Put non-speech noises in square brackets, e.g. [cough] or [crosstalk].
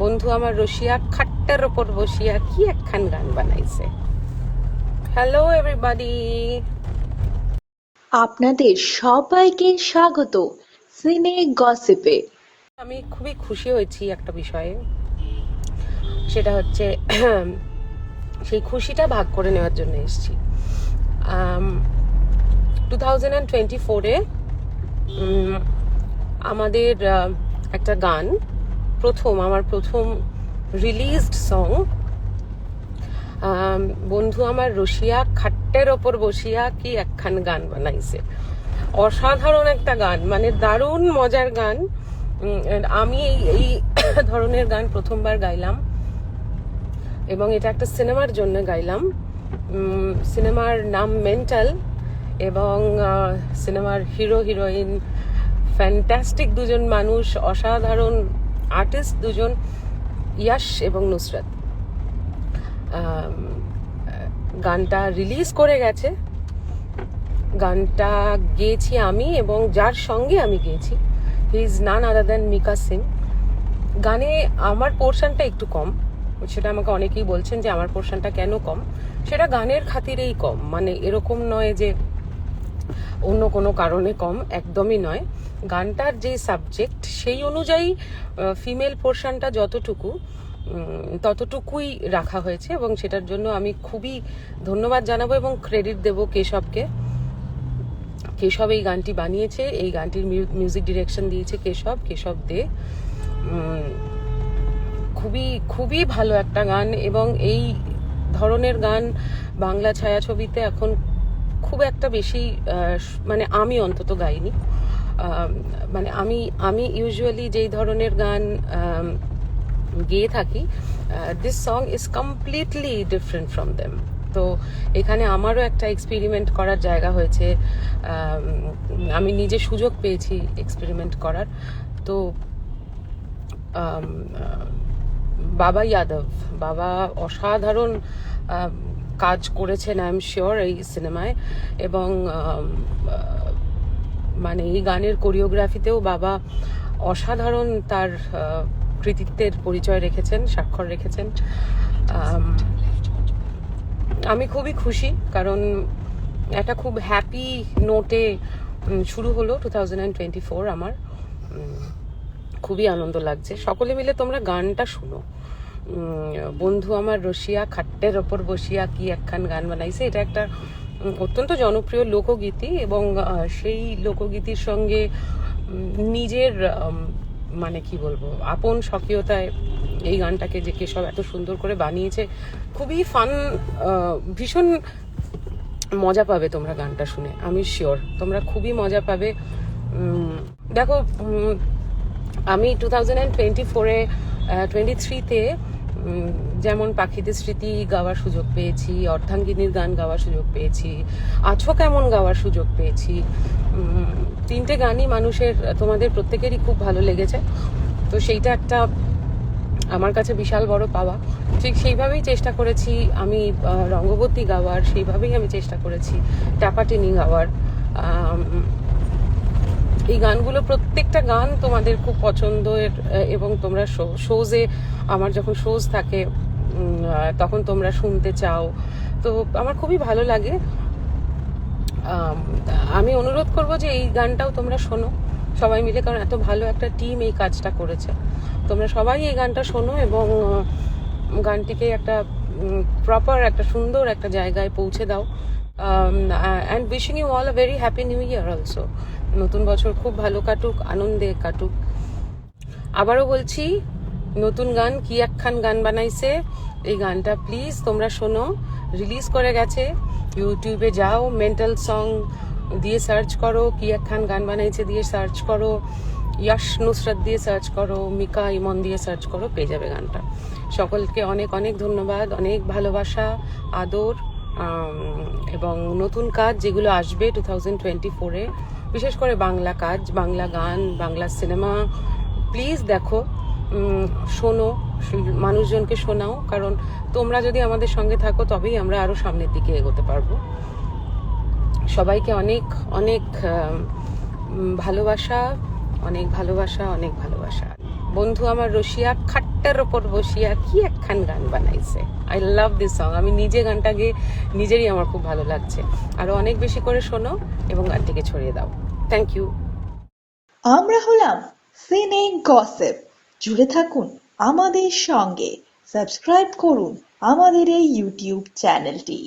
বন্ধু আমার রসিয়া খাট্টার ওপর বসিয়া কি একখান গান বানাইছে। হ্যালো এভরিবাডি আপনাদের সবাইকে স্বাগত সিনে গসিপে। আমি খুবই খুশি হয়েছি একটা বিষয়ে। সেটা হচ্ছে সেই খুশিটা ভাগ করে নেওয়ার জন্য এসেছি। টু থাউজেন্ড অ্যান্ড টোয়েন্টি ফোরে আমাদের একটা গান প্রথম, আমার প্রথম রিলিজড সং বন্ধু আমার রসিয়া খাট্টের ওপর বসিয়া কি একখান গান বানাইছে। অসাধারণ একটা গান মানে দারুণ মজার গান। আমি এই [coughs] ধরনের গান প্রথমবার গাইলাম এবং এটা একটা সিনেমার জন্য গাইলাম। সিনেমার নাম মেন্টাল এবং সিনেমার হিরো, হিরোইন, ফ্যান্টাস্টিক দুজন মানুষ, অসাধারণ আর্টিস্ট দুজন ইয়াশ এবং নুসরাত। গানটা রিলিজ করে গেছে। গানটা গেয়েছি আমি এবং যার সঙ্গে আমি গেয়েছি। He is none other than Mika Singh গানে আমার পোর্শনটা একটু কম। সেটা আমাকে অনেকেই বলছেন যে আমার পোর্শনটা কেন কম? সেটা গানের খাতিরেই কম। মানে এরকম নয় যে অন্য কোনো কারণে কম। একদমই নয়। গানটার যে সাবজেক্ট সেই অনুযায়ী ফিমেল পোর্শনটা যতটুকু ততটুকুই রাখা হয়েছে এবং সেটার জন্য আমি খুবই ধন্যবাদ জানাব এবং ক্রেডিট দেব কেশবকে। কেশব এই গানটি বানিয়েছে, এই গানটির মিউজিক ডিরেকশন দিয়েছে কেশব কেশব দে। খুবই খুবই ভালো একটা গান এবং এই ধরনের গান বাংলা ছায়াছবিতে এখন খুব একটা বেশি মানে আমি অন্তত গাইনি। মানে আমি আমি ইউজুয়ালি যেই ধরনের গান গেয়ে থাকি this song is completely different from them তো এখানে আমারও একটা এক্সপেরিমেন্ট করার জায়গা হয়েছে। আমি নিজে সুযোগ পেয়েছি এক্সপেরিমেন্ট করার। তো বাবা যাদব বাবা অসাধারণ কাজ করেছেন আই এম শিওর এই সিনেমায়। এবং মানে এই গানের কোরিওগ্রাফিতেও বাবা অসাধারণ তার কৃতিত্বের পরিচয় রেখেছেন, স্বাক্ষর রেখেছেন। আমি খুবই খুশি কারণ একটা খুব হ্যাপি নোটে শুরু হলো টু থাউজেন্ড টোয়েন্টি ফোর আমার। খুবই আনন্দ লাগছে। সকলে মিলে তোমরা গানটা শুনো। বন্ধু আমার রসিয়া খাট্টের ওপর বসিয়া কি একখান গান বানাইছে, এটা একটা অত্যন্ত জনপ্রিয় লোকগীতি এবং সেই লোকগীতির সঙ্গে নিজের মানে কি বলব, আপন স্বকীয়তায় এই গানটাকে যে কেশব এত সুন্দর করে বানিয়েছে, খুবই ফান ভীষণ মজা পাবে তোমরা গানটা শুনে, আমি শিওর তোমরা খুবই মজা পাবে। দেখো আমি টু থাউজেন্ড অ্যান্ড টোয়েন্টি ফোরে টোয়েন্টি থ্রিতে যেমন পাখিদের স্মৃতি গাওয়ার সুযোগ পেয়েছি, অর্ধাঙ্গিনীর গান গাওয়ার সুযোগ পেয়েছি আছো কেমন গাওয়ার সুযোগ পেয়েছি। তিনটে গানই মানুষের, তোমাদের প্রত্যেকেরই খুব ভালো লেগেছে। তো সেইটা একটা আমার কাছে বিশাল বড় পাওয়া। ঠিক সেইভাবেই চেষ্টা করেছি আমি রঙ্গবতী গাওয়ার, সেইভাবেই আমি চেষ্টা করেছি, ট্যাপাটিনি গাওয়ার। এই গানগুলো প্রত্যেকটা গান তোমাদের খুব পছন্দের এবং তোমরা শোজে আমার যখন শোজ থাকে তখন তোমরা শুনতে চাও। তো আমার খুবই ভালো লাগে। আমি অনুরোধ করব যে এই গানটাও তোমরা শোনো সবাই মিলে, কারণ এত ভালো একটা টিম এই কাজটা করেছে। তোমরা সবাই এই গানটা শোনো এবং গানটিকে একটা প্রপার একটা সুন্দর একটা জায়গায় পৌঁছে দাও। And wishing you all a very happy new year also নতুন বছর খুব ভালো কাটুক, আনন্দে কাটুক। আবারও বলছি, নতুন গান, কি একখান গান বানাইছে? এই গানটা প্লিজ তোমরা শোনো। রিলিজ করে গেছে। ইউটিউবে যাও মেন্টাল সং দিয়ে সার্চ করো, কি একখান গান বানাইছে দিয়ে সার্চ করো। ইয়াশ নুসরাত দিয়ে সার্চ করো মিকা ইমন দিয়ে সার্চ করো, পেয়ে যাবে গানটা। সকলকে অনেক অনেক ধন্যবাদ, অনেক ভালোবাসা, আদর এবং নতুন কাজ যেগুলো আসবে টু থাউজেন্ড টোয়েন্টি ফোরে বিশেষ করে বাংলা কাজ, বাংলা গান, বাংলা সিনেমা প্লিজ দেখো শোনো, মানুষজনকে শোনাও, কারণ তোমরা যদি আমাদের সঙ্গে থাকো, তবেই আমরা আরও সামনের দিকে এগোতে পারব। সবাইকে অনেক অনেক ভালোবাসা অনেক ভালোবাসা অনেক ভালোবাসা। বন্ধু আমার রসিয়া খাট্ট খাটটার ওপর বসিয়া কি একখান গান বানাইছে? আই লাভ দিস সং আমি নিজে গানটা গিয়ে নিজেরই আমার খুব ভালো লাগছে। আরও অনেক বেশি করে শোনো এবং গানটিকে ছড়িয়ে দাও। থ্যাংক ইউ আমরা হলাম সিনে গসেপ জুড়ে থাকুন আমাদের সঙ্গে। সাবস্ক্রাইব করুন আমাদের এই ইউটিউব চ্যানেলটি